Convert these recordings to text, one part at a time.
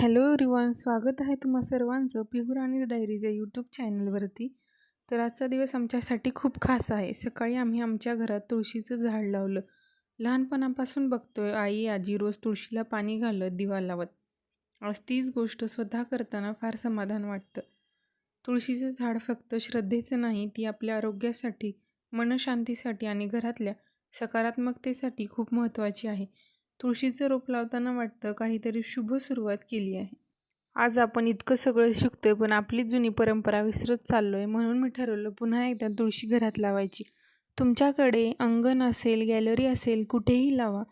Hello रिवान स्वागत आहे तुम्हा सर्वांचं पिहूर आणि डायरीच्या यूट्यूब चॅनलवरती. तर आजचा दिवस आमच्यासाठी खूप खास आहे. सकाळी आम्ही आमच्या घरात तुळशीचं झाड लावलं. लहानपणापासून बघतोय आई आजी रोज तुळशीला पाणी घालत दिवा लावत. आज तीच गोष्ट स्वतः करताना फार समाधान वाटतं. तुळशीचं झाड फक्त श्रद्धेचं नाही ती आपल्या आरोग्यासाठी मनशांतीसाठी आणि घरातल्या सकारात्मकतेसाठी खूप महत्त्वाची आहे. तुळशीचं रोप लावताना वाटतं काहीतरी शुभ सुरुवात केली आहे. आज आपण इतकं सगळं शिकतोय पण आपली जुनी परंपरा विसरत चाललो आहे म्हणून मी ठरवलं पुन्हा एकदा तुळशी घरात लावायची. तुमच्याकडे अंगण असेल गॅलरी असेल कुठेही लावा.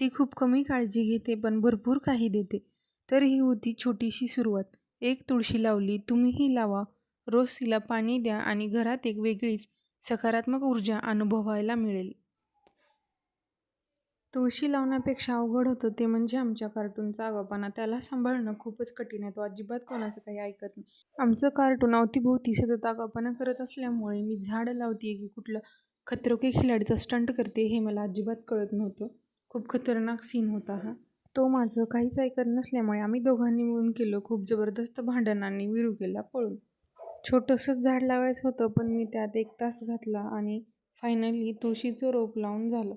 ती खूप कमी काळजी घेते पण भरपूर काही देते. तर ही होती छोटीशी सुरुवात. एक तुळशी लावली तुम्हीही लावा. रोज तिला पाणी द्या आणि घरात एक वेगळीच सकारात्मक ऊर्जा अनुभवायला मिळेल. तुळशी लावण्यापेक्षा अवघड होतं ते म्हणजे आमच्या कार्टूनचा आगापाना. त्याला सांभाळणं खूपच कठीण आहे. तो अजिबात कोणाचं काही ऐकत नाही. आमचं कार्टून अवतीभोवती सतत आगापाना करत असल्यामुळे मी झाडं लावते की कुठलं खतरोके खिलाडीचा खिलाडीचं स्टंट करते हे मला अजिबात कळत नव्हतं. खूप खतरनाक सीन होता हा. तो माझं काहीच ऐकत नसल्यामुळे आम्ही दोघांनी मिळून केलं खूप जबरदस्त भांडणांनी विरू केला पळून. छोटंसंच झाड लावायचं होतं पण मी त्यात एक तास घातला आणि फायनली तुळशीचं रोप लावून झालं.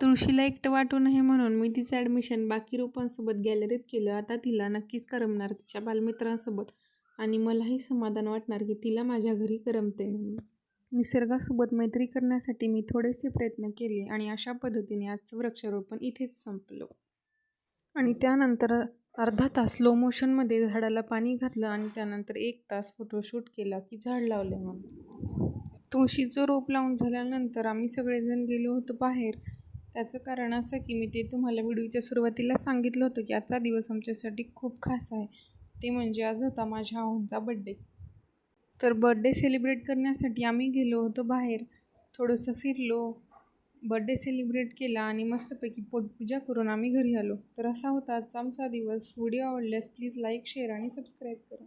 तुळशीला एकटं वाटू नये म्हणून मी तिचं ॲडमिशन बाकी रोपांसोबत गॅलरीत केलं. आता तिला नक्कीच करमणार तिच्या बालमित्रांसोबत. आणि मलाही समाधान वाटणार की तिला माझ्या घरी करमते. निसर्गासोबत मैत्री करण्यासाठी मी थोडेसे प्रयत्न केले आणि अशा पद्धतीने आजचं वृक्षारोपण इथेच संपलं. आणि त्यानंतर अर्धा तास स्लो मोशनमध्ये झाडाला पाणी घातलं आणि त्यानंतर एक तास फोटोशूट केला की झाड लावले म्हणून. तुळशीचं रोप लावून झाल्यानंतर आम्ही सगळेजण गेलो होतो बाहेर. त्याचं कारण असं की मी ते तुम्हाला व्हिडिओच्या सुरुवातीला सांगितलं होतं की आजचा दिवस आमच्यासाठी खूप खास आहे. ते म्हणजे आज होता माझ्या आऊंचा बड्डे तर बड्डे सेलिब्रेट करण्यासाठी आम्ही गेलो होतो बाहेर. थोडंसं फिरलो बड्डे सेलिब्रेट केला आणि मस्तपैकी पोटपूजा करून आम्ही घरी आलो. तर असा होता आजचा आमचा दिवस. व्हिडिओ आवडल्यास प्लीज लाईक शेअर आणि सबस्क्राईब करा.